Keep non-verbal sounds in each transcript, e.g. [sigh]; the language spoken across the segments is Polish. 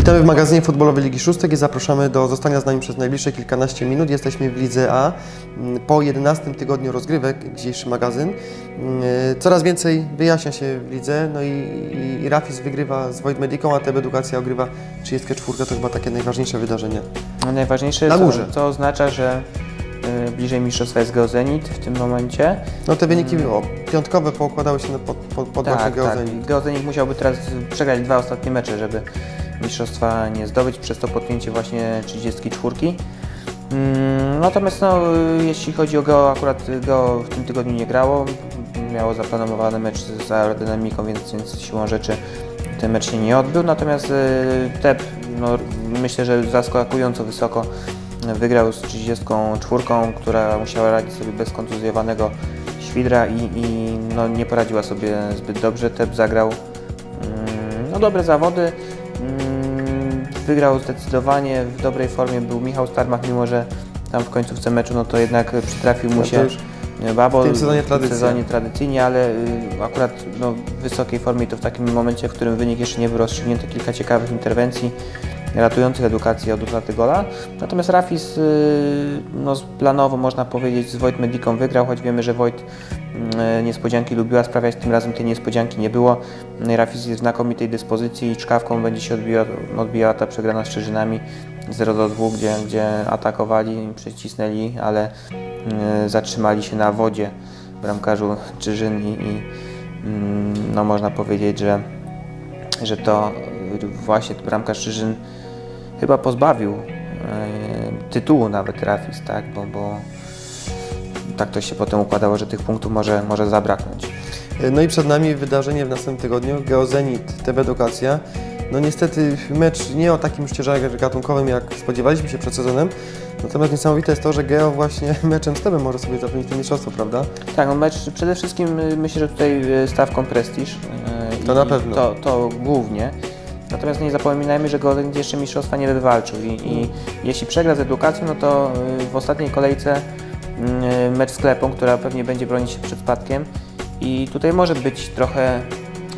Witamy w magazynie Futbolowej Ligi Szóstek i zapraszamy do zostania z nami przez najbliższe kilkanaście minut. Jesteśmy w Lidze A. Mm, Po 11 tygodniu rozgrywek, dzisiejszy magazyn. Mm, Coraz więcej wyjaśnia się w lidze, no i, i, i Rafis wygrywa z Wojt Mediką, a Teb Edukacja ogrywa 34. To chyba takie najważniejsze wydarzenie. No, Najważniejsze, Na co, górze. co oznacza, że y, bliżej mistrzostwa jest Geozenit w tym momencie. No te wyniki o, piątkowe poukładały się na pod, pod, pod tak, tak, tak. Geozenit. Geozenit musiałby teraz przegrać dwa ostatnie mecze, żeby mistrzostwa nie zdobyć, przez to podjęcie właśnie 34. Mm, Natomiast no, jeśli chodzi o Geo, akurat Geo w tym tygodniu nie grało. Miało zaplanowany mecz z aerodynamiką, więc, więc siłą rzeczy ten mecz się nie odbył. Natomiast y, TEP no, myślę, że zaskakująco wysoko wygrał z 34, która musiała radzić sobie bez kontuzjowanego Świdra i, i no, nie poradziła sobie zbyt dobrze. TEP zagrał mm, no, dobre zawody. Mm, Wygrał zdecydowanie, w dobrej formie był Michał Starmach, mimo że tam w końcówce meczu no to jednak przytrafił mu No się już Babol w tym sezonie w tym sezonie tradycyjnie, ale y, akurat no, w wysokiej formie i to w takim momencie, w którym wynik jeszcze nie był rozstrzygnięty, kilka ciekawych interwencji ratujących edukację od utraty gola. Natomiast Rafis y, no, planowo można powiedzieć z Wojt Mediką wygrał, choć wiemy, że Wojt y, niespodzianki lubiła sprawiać, tym razem tej niespodzianki nie było. I Rafis jest w znakomitej dyspozycji i czkawką będzie się odbijała, odbijała ta przegrana z Czyżynami 0 do 2, gdzie, gdzie atakowali, przycisnęli, ale y, zatrzymali się na wodzie bramkarzu Czyżyn i, i mm, no, można powiedzieć, że, że to y, właśnie bramkarz Czyżyn chyba pozbawił y, tytułu nawet Rafis, tak? bo, bo tak to się potem układało, że tych punktów może, może zabraknąć. No i przed nami wydarzenie w następnym tygodniu, Geozenit, TB Edukacja. No niestety mecz nie o takim ciężarze gatunkowym, jak spodziewaliśmy się przed sezonem. Natomiast niesamowite jest to, że Geo właśnie [laughs] meczem z Tebem może sobie zapewnić to mistrzostwo, prawda? Tak, no mecz przede wszystkim y, myślę, że tutaj stawką prestiż. To na pewno. To, to głównie. Natomiast nie zapominajmy, że Golden jeszcze mistrzostwa nie wywalczył. I, i jeśli przegra z edukacją, no to y, w ostatniej kolejce y, mecz z Klepą, która pewnie będzie bronić się przed spadkiem. I tutaj może być trochę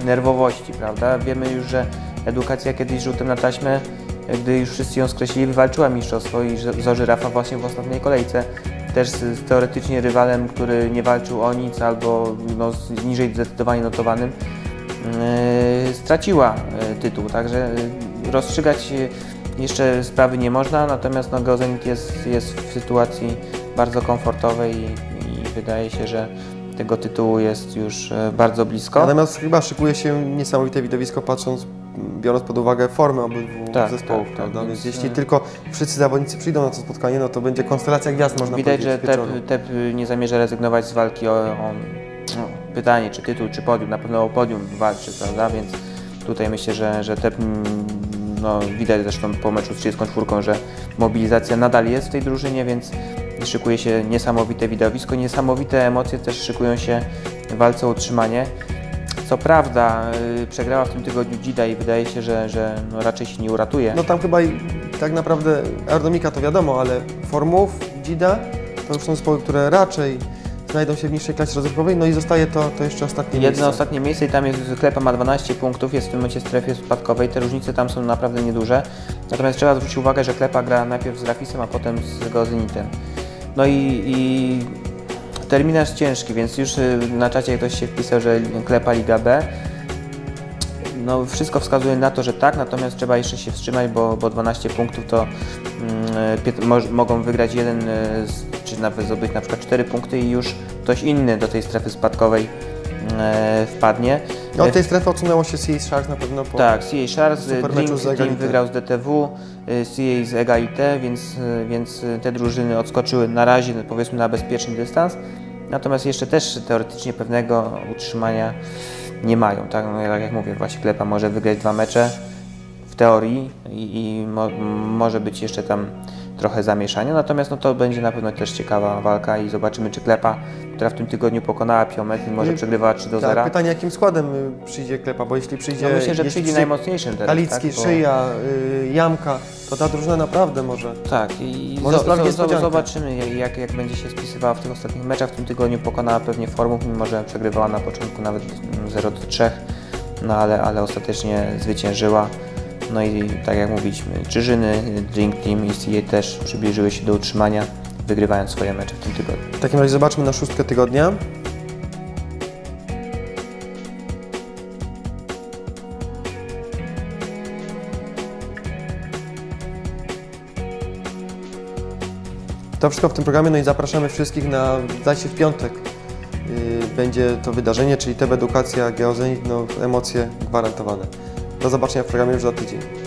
nerwowości, prawda? Wiemy już, że edukacja kiedyś rzutem na taśmę, gdy już wszyscy ją skreślili, wywalczyła mistrzostwo i Zorzy Rafa właśnie w ostatniej kolejce. Też z, teoretycznie rywalem, który nie walczył o nic albo no, z niżej zdecydowanie notowanym, straciła yy, tytuł, także yy, rozstrzygać jeszcze sprawy nie można, natomiast no, Geozenit jest, jest w sytuacji bardzo komfortowej i, i wydaje się, że tego tytułu jest już bardzo blisko. Natomiast chyba szykuje się niesamowite widowisko, patrząc, biorąc pod uwagę formę obydwu Tak, zespołów, tak, prawda? tak, Więc więc, jeśli e, tylko wszyscy zawodnicy przyjdą na to spotkanie, no to będzie konstelacja gwiazd, można Widać, że powiedzieć. Tep, wieczoru. Tep nie zamierza rezygnować z walki o, o pytanie, czy tytuł, czy podium. Na pewno o podium walczy, prawda? Więc tutaj myślę, że, że Tep, mm, no, widać zresztą po meczu z 34, że mobilizacja nadal jest w tej drużynie, więc szykuje się niesamowite widowisko, niesamowite emocje też szykują się w walce o utrzymanie. Co prawda y, przegrała w tym tygodniu Dzida i wydaje się, że, że no, raczej się nie uratuje. No tam chyba i tak naprawdę aerodynamika to wiadomo, ale Formów, Dzida to już są zespoły, które raczej znajdą się w niższej klasie rozrywkowej, no i zostaje to, to jeszcze ostatnie Jedno miejsce. ostatnie miejsce i tam jest Klepa ma 12 punktów, jest w tym momencie w strefie spadkowej. Te różnice tam są naprawdę nieduże. Natomiast trzeba zwrócić uwagę, że Klepa gra najpierw z Rafisem, a potem z Gozenitem. No i, i terminarz ciężki, więc już y, na czacie ktoś się wpisał, że Klepa Liga B. No, wszystko wskazuje na to, że tak, natomiast trzeba jeszcze się wstrzymać, bo, bo 12 punktów to mm, moż- mogą wygrać jeden, y, z, nawet zdobyć na przykład 4 punkty i już ktoś inny do tej strefy spadkowej e, wpadnie. No, od tej strefy odsunęło się CA Sharks na pewno po... Tak, CA Sharks, super meczu z Team wygrał z DTW, y, CA z Egalité, więc, y, więc y, te drużyny odskoczyły na razie powiedzmy na bezpieczny dystans. Natomiast jeszcze też teoretycznie pewnego utrzymania nie mają. Tak, no, tak jak mówię, właśnie Klepa może wygrać dwa mecze w teorii i, i mo, może być jeszcze tam trochę zamieszania, natomiast no, to będzie na pewno też ciekawa walka i zobaczymy, czy Klepa, która w tym tygodniu pokonała Piomet, mimo że przegrywała 3 do 0. Tak, pytanie jakim składem y, przyjdzie Klepa, bo jeśli przyjdzie... no, myślę, że przyjdzie najmocniejszym teraz. Kalicki, tak? Bo- Szyja, y, Jamka, to ta drużyna naprawdę może... Tak, i Może zo- niespodziankę. zobaczymy jak- jak, będzie się spisywała w tych ostatnich meczach. W tym tygodniu pokonała pewnie formów, mimo że przegrywała na początku nawet mm, 0 do 3, no ale, ale ostatecznie zwyciężyła. No i tak jak mówiliśmy, Czyżyny, Drink Team i też przybliżyły się do utrzymania, wygrywając swoje mecze w tym tygodniu. W takim razie zobaczmy na szóstkę tygodnia. To wszystko w tym programie, no i zapraszamy wszystkich na, zdaje się w piątek yy, będzie to wydarzenie, czyli TB Edukacja Geozenit, no emocje gwarantowane. Do zobaczenia w programie już za tydzień.